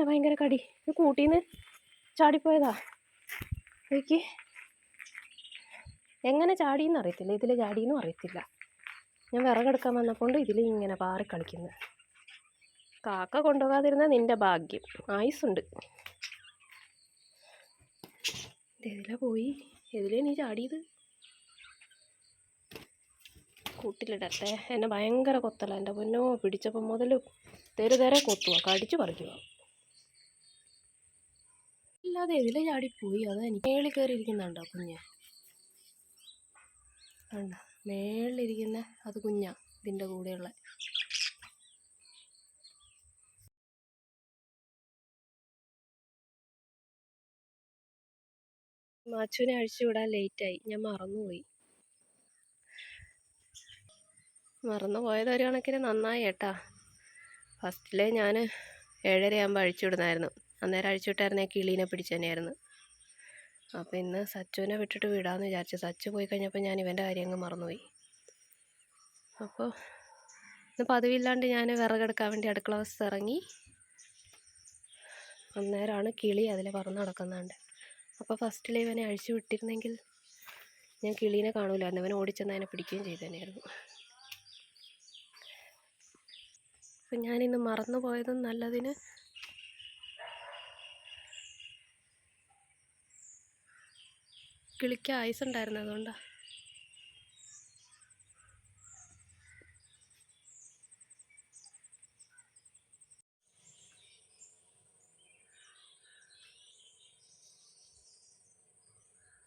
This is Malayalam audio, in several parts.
എന്നെ ഭയങ്കര കടി. ഇത് കൂട്ടിന്ന് ചാടിപ്പോയതാ. എനിക്ക് എങ്ങനെ ചാടിയെന്ന് അറിയത്തില്ല. ഇതിൽ ചാടിയെന്നും അറിയത്തില്ല. ഞാൻ വിറകെടുക്കാൻ വന്നപ്പോൾ ഇതിൽ ഇങ്ങനെ പാറി കളിക്കുന്നു. കാക്ക കൊണ്ടുപോകാതിരുന്ന നിന്റെ ഭാഗ്യം. ആയുസുണ്ട് ഇതിലെ പോയി? ഇതിലേ നീ ചാടിയത്? കൂട്ടിലിടട്ടെ. എന്നെ ഭയങ്കര കൊത്തല. എന്റെ പൊന്നോ പിടിച്ചപ്പോൾ മുതൽ തെരുതെരെ കൊത്തുക കടിച്ചു പറിക്കുക ഇല്ലാതെ ഇതിലെ ചാടിപ്പോയി. അത് എനിക്ക് മേളിൽ കയറിയിരിക്കുന്നുണ്ടോ കുഞ്ഞ്? കണ്ട? മേളിലിരിക്കുന്ന അത് കുഞ്ഞാ ഇതിന്റെ കൂടെയുള്ള. മാച്ചുവിനെ അഴിച്ചു വിടാൻ ലേറ്റായി ഞാൻ മറന്നുപോയി. മറന്നു പോയത് ഒരു കണക്കിന് നന്നായി ഏട്ടാ. ഫസ്റ്റിലെ ഞാൻ ഏഴരയാകുമ്പോൾ അഴിച്ചു വിടുന്നായിരുന്നു. അന്നേരം അഴിച്ചു വിട്ടായിരുന്നെ കിളീനെ പിടിച്ചു തന്നെയായിരുന്നു അപ്പോൾ ഇന്ന് സച്ചുവിനെ വിട്ടിട്ട് വിടാമെന്ന് വിചാരിച്ചു. സച്ചു പോയി കഴിഞ്ഞപ്പോൾ ഞാൻ ഇവന്റെ കാര്യം അങ്ങ് മറന്നുപോയി. അപ്പോൾ ഇന്ന് പതിവില്ലാണ്ട് ഞാൻ വിറകെടുക്കാൻ വേണ്ടി അടുക്കള വശത്ത് ഇറങ്ങി. അന്നേരമാണ് കിളി അതിൽ പറന്ന് നടക്കുന്നുണ്ട്. അപ്പോൾ ഫസ്റ്റിൽ ഇവനെ അഴിച്ചു വിട്ടിരുന്നെങ്കിൽ ഞാൻ കിളീനെ കാണൂലായിരുന്നു. ഇവനെ ഓടിച്ചെന്ന് അതിനെ പിടിക്കുകയും ചെയ്തതന്നെയായിരുന്നു അപ്പം ഞാനിന്ന് മറന്നു പോയതും നല്ലതിന് കിളിക്ക് ഐസ് ഉണ്ടായിരുന്നു അതുകൊണ്ടാണ്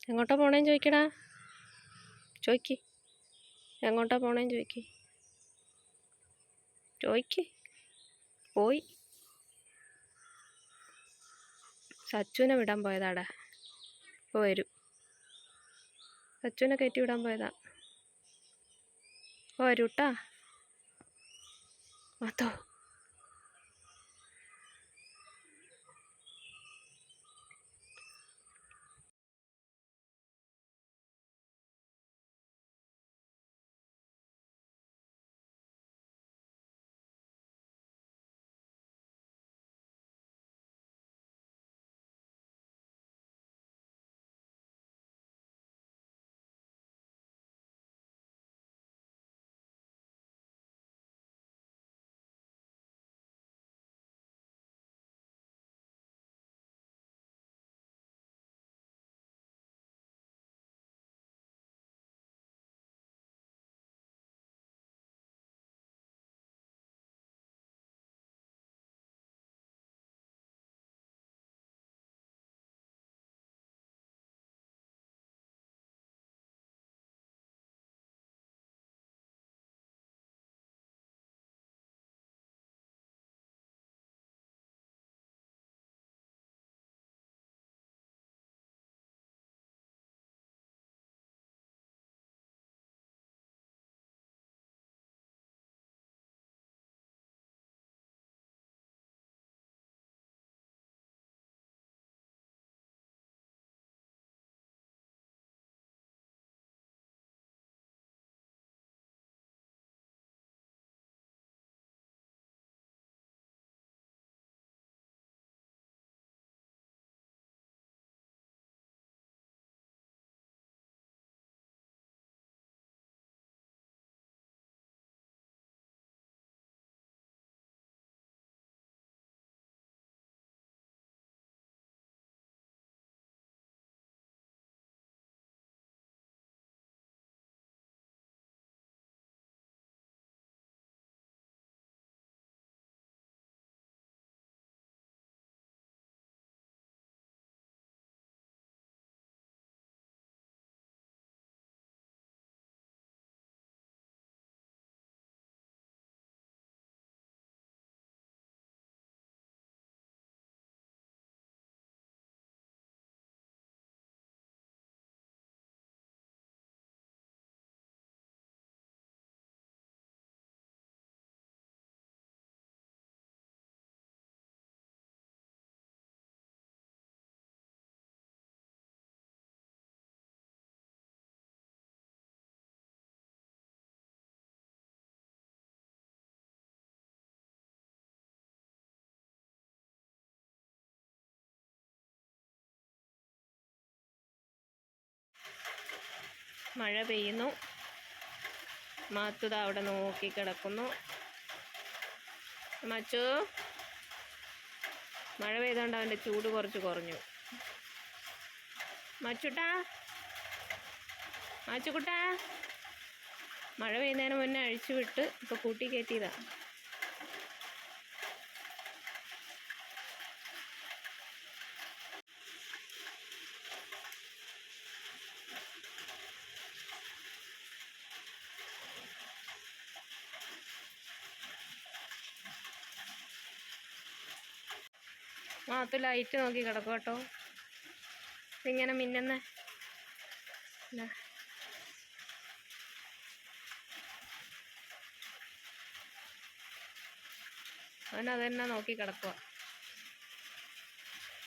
എങ്ങോട്ടാ പോണേന്ന് ചോദിക്കടാ? ചോയ്ക്ക്. എങ്ങോട്ടാ പോണേന്ന് ചോദിക്ക് ചോയ്ക്ക്. പോയി. സച്ചുവിനെ വിടാൻ പോയതാടാ. ഇപ്പോൾ വരും. സച്ചുവിനെ കയറ്റി വിടാൻ പോയതാ. വരൂട്ടാ അതോ മഴ പെയ്യുന്നു. മാത്തുത അവിടെ നോക്കി കിടക്കുന്നു. മച്ചു മഴ പെയ്തുകൊണ്ട് അവന്റെ ചൂട് കുറച്ച് കുറഞ്ഞു. മച്ചുട്ടാ മച്ചുകുട്ടാ. മഴ പെയ്യുന്നതിന് മുന്നേ അഴിച്ചു വിട്ട് ഇപ്പോൾ കൂട്ടി കയറ്റിയതാ. മാത്തു ലൈറ്റ് നോക്കി കിടക്കും കേട്ടോ. ഇങ്ങനെ മിന്നുന്ന. അവൻ തന്നെ നോക്കി കിടക്കുക